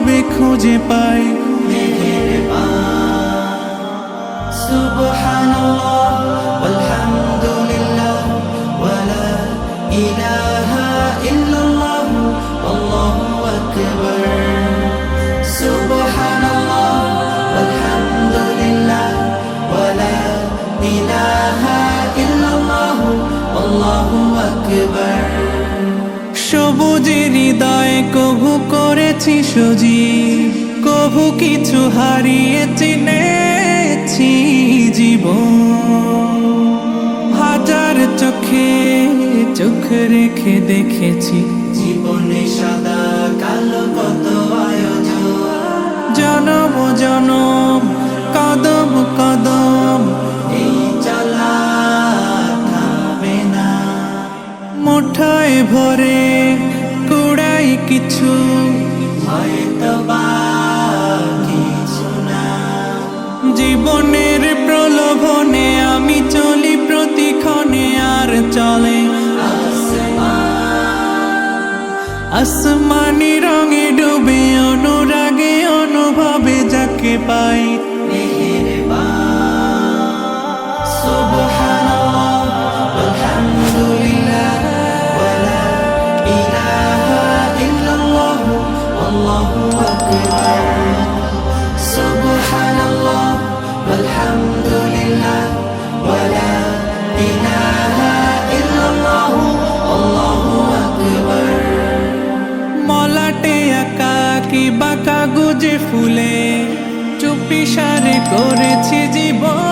অনুভবে খুঁজে পাই সুবহানাল্লাহ walhamdulillah wala ilaha illallah wallahu akbar সুবহানাল্লাহ walhamdulillah wala ilaha illallah wallahu akbar সবুজের হৃদয় কভু করেছি সজীব কভু কিছু হারিয়ে চিনেছি জীবন। হাজার চোখে চোখ রেখে দেখেছি জীবনে সাদা কালো কত আয়োজন। জনম জনম কদম কদম। এই চলা থামবে না। মুঠায় ভরে কিছু। হয়তো কিছু না জীবনের প্রলোভনে আমি চলি প্রতিক্ষণে আর চলে। আসমানি রঙে ডুবে অনুরাগে অনুভবে যাকে পাই। কি বাঁকা গুজে ফুলে চুপি সারে করেছি জীবন